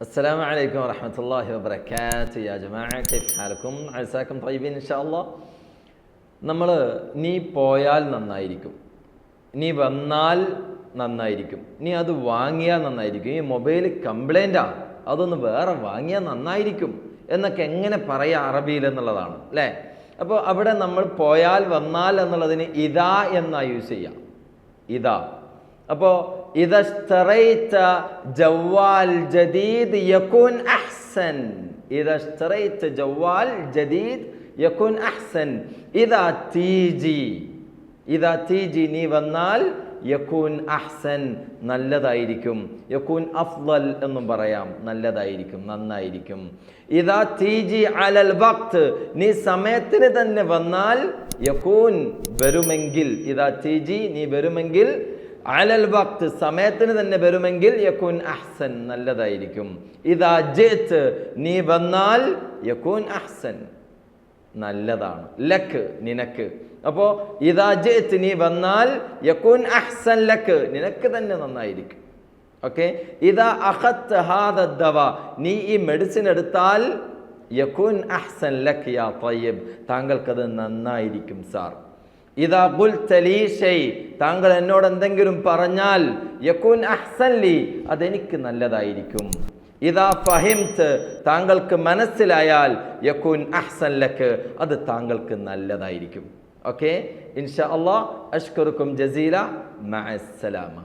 السلام عليكم ورحمة الله وبركاته يا جماعة كيف حالكم عساكم طيبين إن شاء الله നമ്മൾ നീ പോയാൽ നന്നായിരിക്കും നീ വന്നാൽ നന്നായിരിക്കും നീ അത് വാങ്ങിയാൽ നന്നായിരിക്കും ഈ മൊബൈൽ കംപ്ലൈൻറ്റാ അതൊന്ന് വേറെ വാങ്ങിയാൽ നന്നായിരിക്കും എന്നൊക്കെ എങ്ങനെ പറയാം അറബിയിൽ എന്നുള്ളതാണ് അല്ലേ അപ്പോൾ അവിടെ നമ്മൾ പോയാൽ വന്നാൽ എന്നുള്ളതിന് ഇതാ എന്നാ യൂസ് ചെയ്യാം ഇതാ അപ്പോ ഇതഷ്തറൈത ജവാൽ ജദീദ് യകുൻ അഹ്സൻ ഇതഷ്തറൈത ജവാൽ ജദീദ് യകുൻ അഹ്സൻ ഇതാ തീജി ഇതാ തീജി നീ വന്നാൽ യക്കൂൻ അഹ്സൻ നല്ലതായിരിക്കും യക്കൂൻ അഫ്ലൽ എന്നും പറയാം നല്ലതായിരിക്കും നന്നായിരിക്കും ഇതാ തീജി അലൽ വക്ത് നീ സമയത്തിന് തന്നെ വന്നാൽ യക്കൂൻ വരുമെങ്കിൽ ഇതാ തീജി നീ വരുമെങ്കിൽ അലൽ വക്ത് സമയത്തിന് തന്നെ വരുമെങ്കിൽ യക്കൂൻ അഹ്സൻ നല്ലതായിരിക്കും. ഇതാ ജേത്ത് നീ വന്നാൽ യക്കൂൻ അഹ്സൻ നല്ലതാണ്. ലക്ക് നിനക്ക്. അപ്പോ ഇതാ ജേത്ത് നീ വന്നാൽ യക്കൂൻ അഹ്സൻ ലക്ക് നിനക്ക് തന്നെ നന്നായിരിക്കും. ഓക്കെ? ഇതാ അഹത്ത് ഹാദ ദവ നീ ഈ മെഡിസിൻ എടുത്താൽ യക്കൂൻ അഹ്സൻ ലക്ക് യാ തയ്യബ്. താങ്കൾക്കത് നന്നായിരിക്കും സാർ. ഇതാ ബുൽ തലീഷൈ താങ്കൾ എന്നോട് എന്തെങ്കിലും പറഞ്ഞാൽ യക്കുൻ അഹ്സൻ ലി അതെനിക്ക് നല്ലതായിരിക്കും. ഇതാ ഫഹിംത്ത് താങ്കൾക്ക് മനസ്സിലായാൽ യക്കുൻ അഹ്സൻ ലക്ക് അത് താങ്കൾക്ക് നല്ലതായിരിക്കും. ഓക്കെ? ഇൻഷാ അള്ളാഹ് അഷ്കറുക്കും ജസീല മഅസ്സലാമ